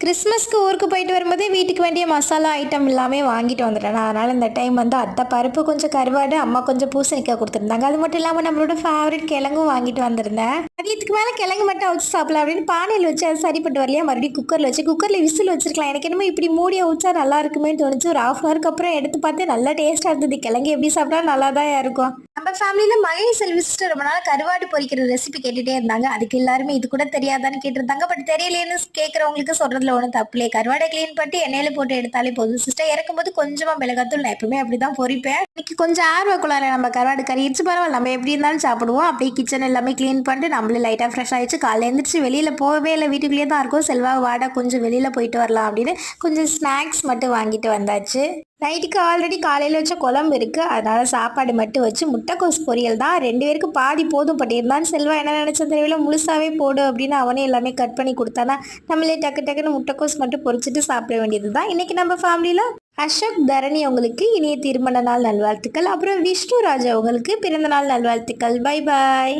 கிறிஸ்மஸ்க்கு ஊருக்கு போயிட்டு வரும்போதே வீட்டுக்கு வேண்டிய மசாலா ஐட்டம் எல்லாமே வாங்கிட்டு வந்துட்டேன். அதனால் இந்த டைம் வந்து அத்தை பருப்பு கொஞ்சம் கருவாடு அம்மா கொஞ்சம் பூசணிக்காய் கொடுத்துருந்தாங்க. அது மட்டும் இல்லாமல் நம்மளோட ஃபேவரட் கிழங்கும் வாங்கிட்டு வந்திருந்தேன். மதியத்துக்கு மேலே கிழங்கு மட்டும் அவிச்சு சாப்பிடலாம் அப்படின்னு பானையில் வச்சு அது சரிப்பட்டு வரலையா மறுபடியும் குக்கரில் வச்சு குக்கரில் விசில் வச்சிருக்கலாம். எனக்கு என்னமோ இப்படி மூடி அவிச்சா நல்லா இருக்குமேன்னு தோணுச்சு. ஒரு ஹாஃப் ஹவருக்கு அப்புறம் எடுத்து பார்த்து நல்லா டேஸ்ட்டாக இருந்தது. கிழங்கு எப்படி சாப்பிட்டா நல்லா தான் இருக்கும். நம்ம ஃபேமிலியில் மகேஷ் செல்வி சிஸ்டர் ரொம்ப நாள் கருவாடு பொரிக்கிற ரெசிபி கேட்டுகிட்டே இருந்தாங்க. அதுக்கு எல்லாருமே இது கூட தெரியாதான்னு கேட்டிருந்தாங்க. பட் தெரியலேன்னு கேட்குறவங்களுக்கு சொல்கிறதுல ஒன்றும் தப்புலே கருவாடை க்ளீன் பண்ணிட்டு எண்ணெயில் போட்டு எடுத்தாலே போதும். சிஸ்டர் இறக்கும்போது கொஞ்சமாக மிளகாத்தூள் நான் எப்பவுமே அப்படிதான் பொரிப்பேன் இன்றைக்கி கொஞ்சம் ஆர்வக்குள்ளார நம்ம கருவாடு கறி இடிச்சு பரவாயில்ல. நம்ம எப்படி இருந்தாலும் சாப்பிடுவோம். அப்படியே கிச்சன் எல்லாமே க்ளீன் பண்ணிட்டு நம்மளே லைட்டாக ஃப்ரெஷ் ஆகிடுச்சு காலையில் எழுந்திரிச்சு வெளியில் போகவே இல்லை. வீட்டுக்குள்ளேயே தான் இருக்கும். செல்வா வாடா கொஞ்சம் வெளியில் போயிட்டு வரலாம் அப்படின்னு கொஞ்சம் ஸ்நாக்ஸ் மட்டும் வாங்கிட்டு வந்தாச்சு. நைட்டுக்கு ஆல்ரெடி காலையில் வச்ச குழம்பு இருக்குது அதனால் சாப்பாடு மட்டும் வச்சு முட்டைக்கோஸ் பொரியல் தான். ரெண்டு பேருக்கு பாதி போதும் பட்டிருந்தான் செல்வா என்ன நினச்ச தெரியல. முழுசாவே போடு அப்படின்னு அவனே எல்லாமே கட் பண்ணி கொடுத்தானா. நம்மளே டக்கு டக்குன்னு முட்டைக்கோஸ் மட்டும் பொரிச்சிட்டு சாப்பிட வேண்டியது தான் இன்றைக்கி நம்ம ஃபேமிலியில் அசோக் தரணி அவங்களுக்கு இனிய திருமண நாள் நல்வாழ்த்துக்கள். அப்புறம் விஷ்ணு ராஜா அவங்களுக்கு பிறந்தநாள் நல்வாழ்த்துக்கள். Bye bye